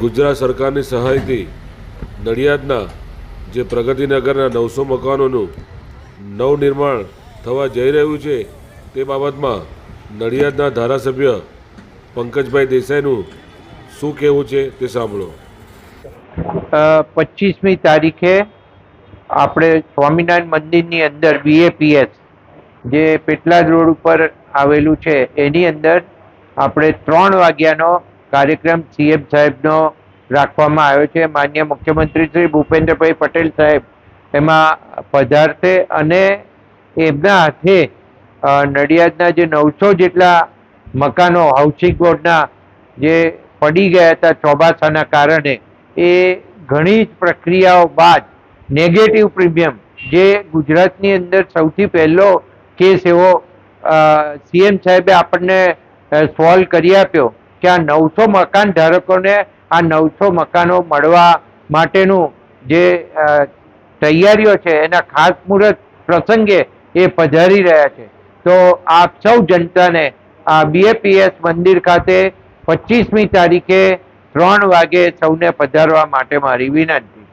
ગુજરાત સરકારની સહાયથી નડિયાદના જે પ્રગતિનગરના નવસો મકાનોનું નવનિર્માણ થવા જઈ રહ્યું છે, તે બાબતમાં નડિયાદના ધારાસભ્ય પંકજભાઈ દેસાઈનું શું કહેવું છે તે સાંભળો. પચીસમી તારીખે આપણે સ્વામિનારાયણ મંદિરની અંદર બીએપીએસ જે પેટલાદ રોડ ઉપર આવેલું છે, એની અંદર આપણે ત્રણ વાગ્યાનો કાર્યક્રમ સીએમ સાહેબનો રાખવામાં આવ્યો છે. માન્ય મુખ્યમંત્રી શ્રી ભૂપેન્દ્રભાઈ પટેલ સાહેબ એમાં પધારશે અને એમના હાથે નડિયાદના જે નવસો જેટલા મકાનો હાઉસિંગ બોર્ડના જે પડી ગયા હતા ચોમાસાના કારણે, એ ઘણી જ પ્રક્રિયાઓ બાદ નેગેટિવ પ્રીમિયમ જે ગુજરાતની અંદર સૌથી પહેલો કેસ એવો સીએમ સાહેબે આપણને સોલ્વ કરી આપ્યો. કે આ નવસો મકાન ધારકોને આ નવસો મકાનો મળવા માટેનું જે તૈયારીઓ છે, એના ખાસ મુહૂર્ત પ્રસંગે એ પધારી રહ્યા છે. તો આપ સૌ જનતાને આ બીએપીએસ મંદિર ખાતે પચીસમી તારીખે ત્રણ વાગે સૌને પધારવા માટે મારી વિનંતી.